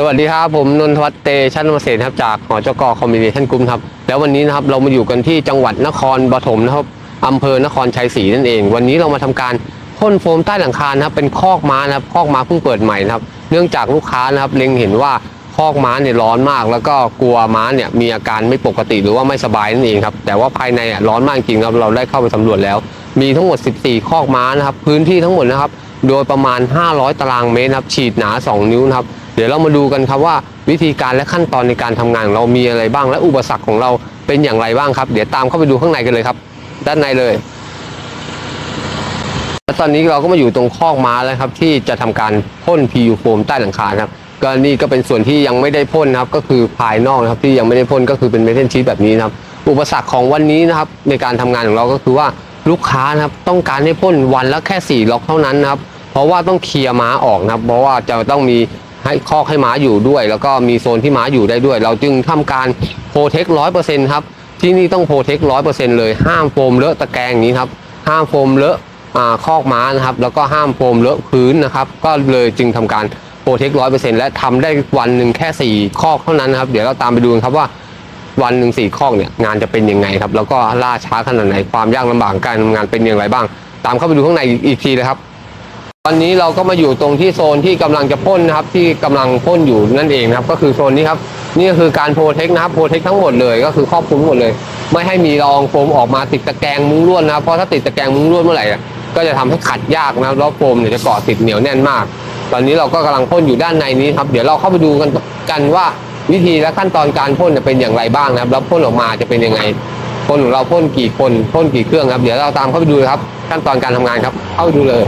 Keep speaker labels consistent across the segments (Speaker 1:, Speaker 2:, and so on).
Speaker 1: สวัสดีครับผมนนทวัฒน์เตชันเกษตรครับจากหอจกคอมบิเนชันกลุ่มครับแล้ววันนี้นะครับเรามาอยู่กันที่จังหวัดนครปฐมนะครับอำเภอนครชัยศรีนั่นเอง วันนี้เรามาทำการพ่นโฟมใต้หลังคานะครับเป็นคอกม้านะครับคอกม้าเพิ่งเปิดใหม่นะครับเนื่องจากลูกค้านะครับเล็งเห็นว่าคอกม้าเนี่ยร้อนมาก แล้วก็กลัวม้าเนี่ยมีอาการไม่ปกติหรือว่าไม่สบายนั่นเองครับแต่ว่าภายในอะร้อนมากจริงครับเราได้เข้าไปสำรวจแล้ว มีทั้งหมด 14 คอกม้านะครับพื้นที่ทั้งหมดนะครับโดยประมาณ 500 ตารางเมตรครับฉีดหนา 2 นิ้วนะครับ เดี๋ยวเรามาดูกันครับว่าวิธีการและขั้นตอนในการทำงานของเรามีอะไรบ้าง และอุปสรรคของเราเป็นอย่างไรบ้างครับ เดี๋ยวตามเข้าไปดูข้างในกันเลยครับ ด้านในเลย และตอนนี้เราก็มาอยู่ตรงคอกม้าแล้วครับ ที่จะทำการพ่น PU โฟมใต้หลังคาครับก็นี่ก็เป็นส่วนที่ยังไม่ได้พ่นนะครับ ก็คือภายนอกนะครับที่ยังไม่ได้พ่นก็คือเป็นเมทัลชีทแบบนี้นะครับ อุปสรรคของวันนี้นะครับ ในการทำงานของเราก็คือว่าลูกค้านะครับต้องการให้พ่นวันละแค่ 4 ล็อกเท่านั้นนะครับ เพราะว่าต้องเคลียร์ม้าออกนะครับ เพราะว่าจะต้องมี ให้คอกให้หมาอยู่ด้วย แล้วก็มีโซนที่หมาอยู่ได้ด้วย เราจึงทำการโปรเทคร้อยเปอร์เซ็นต์ครับที่นี่ต้องโปรเทคร้อยเปอร์เซ็นต์เลยห้ามโฟมเลอะตะแกรงนี้ครับห้ามโฟมเลอะอคอกม้านะครับ แล้วก็ห้ามโฟมเลอะพื้นนะครับ ก็เลยจึงทำการโปรเทคร้อยเปอร์เซ็นต์และทำได้วันหนึ่งแค่4คอกเท่านั้นครับเดี๋ยวเราตามไปดูครับว่าวันหนึ่งสี่ข้อกเนี่ยงานจะเป็นยังไงครับ แล้วก็ล่าช้าขนาดไหนความยากลำบากการทำงานเป็นอย่างไรบ้าง ตามเข้าไปดูข้างในอีกทีเลยครับ ตอนนี้เราก็มาอยู่ตรงที่โซนที่กำลังจะพ่นนะครับ ที่กำลังพ่นอยู่นั่นเองนะครับ ก็คือโซนนี้ครับนี่ก็คือการโปรเทคนะครับโปรเทคทั้งหมดเลยก็คือครอบคลุมหมดเลย ไม่ให้มีรองโฟมออกมาติดตะแกรงมุ้งลวดนะครับเพราะถ้าติดตะแกรงมุ้งลวดเมื่อไหร่ก็จะทำให้ขัดยากนะครับแล้วโฟมเนี่ยจะเกาะติดเหนียวแน่นมาก ตอนนี้เราก็กำลังพ่นอยู่ด้านในนี้ครับเดี๋ยวเราเข้าไปดูกันกันว่าวิธีและขั้นตอนการพ่นจะเป็นอย่างไรบ้างนะครับแล้วพ่นออกมาจะเป็นยังไงพ่นของเราพ่นกี่คนพ่นกี่เครื่องครับ เดี๋ยวเราตามเข้าไปดูครับ ขั้นตอนการทำงานครับเข้าไปดูเลย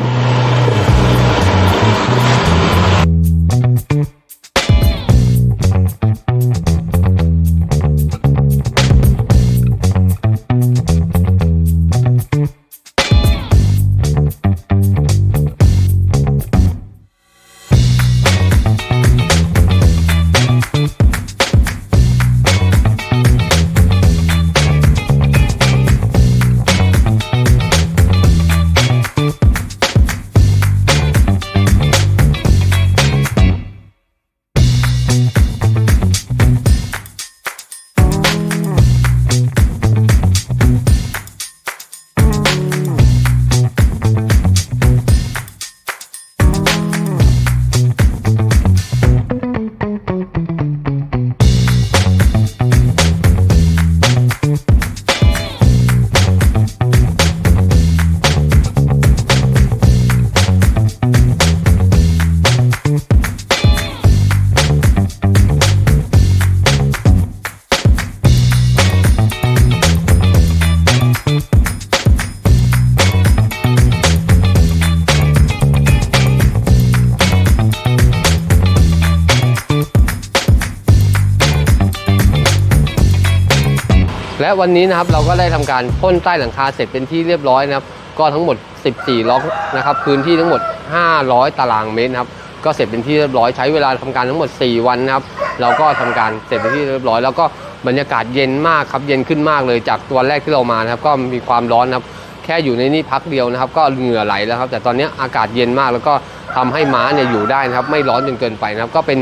Speaker 1: และวันนี้นะครับเราก็ได้ทำการพ่นใต้หลังคาเสร็จเป็นที่เรียบร้อยนะครับ ก็ทั้งหมด 14 ล็อกนะครับพื้นที่ทั้งหมด 500 ตารางเมตรครับก็เสร็จเป็นที่เรียบร้อยใช้เวลาทำการทั้งหมด 4 วันนะครับ เราก็ทำการเสร็จเป็นที่เรียบร้อย แล้วก็บรรยากาศเย็นมากครับเย็นขึ้นมากเลยจากตัวแรกที่เรามานะครับ ก็มีความร้อนนะครับ แค่อยู่ในนี่พักเดียวนะครับ ก็เหงื่อไหลแล้วครับ แต่ตอนนี้อากาศเย็นมากแล้วก็ทำให้ม้าเนี่ยอยู่ได้นะครับ ไม่ร้อนจนเกินไปนะครับ ก็เป็น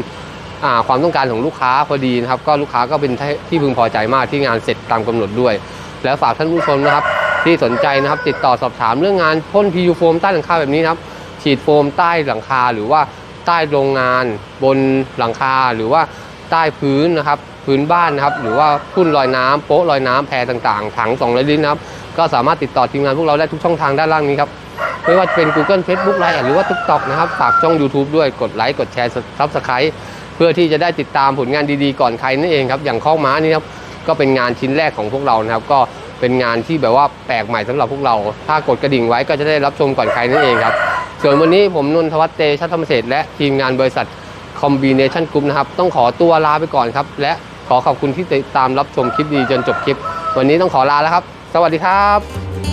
Speaker 1: ความต้องการของลูกค้าพอดีนะครับ ก็ลูกค้าก็เป็นที่พึงพอใจมากที่งานเสร็จตามกำหนดด้วย แล้วฝากท่านผู้ชมนะครับ ที่สนใจนะครับ ติดต่อสอบถามเรื่องงานพ่น PU โฟมใต้หลังคาแบบนี้นะครับฉีดโฟมใต้หลังคาหรือว่าใต้โรงงาน บนหลังคาหรือว่าใต้พื้นนะครับพื้นบ้านนะครับ หรือว่าพุ่นลอยน้ำโป๊ะลอยน้ำแพต่างๆ ถัง200ลิตรนะครับก็สามารถติดต่อทีมงานพวกเราได้ทุกช่องทางด้านล่างนี้ครับไม่ว่าจะเป็น Google Facebook Line หรือว่า TikTok นะครับฝากช่อง YouTube ด้วยกดไลค์กดแชร์ Subscribe เพื่อที่จะได้ติดตามผลงานดีๆก่อนใครนั่นเองครับอย่างข้อกม้านี่ครับก็เป็นงานชิ้นแรกของพวกเรานะครับ ก็เป็นงานที่แบบว่าแปลกใหม่สำหรับพวกเรา ถ้ากดกระดิ่งไว้ก็จะได้รับชมก่อนใครนั่นเองครับ ส่วนวันนี้ผมนนทวัฒน์เตชะธรรมเศษและทีมงานบริษัท Combination Group นะครับ ต้องขอตัวลาไปก่อนครับ และขอขอบคุณที่ติดตามรับชมคลิปดีจนจบคลิป วันนี้ต้องขอลาแล้วครับ สวัสดีครับ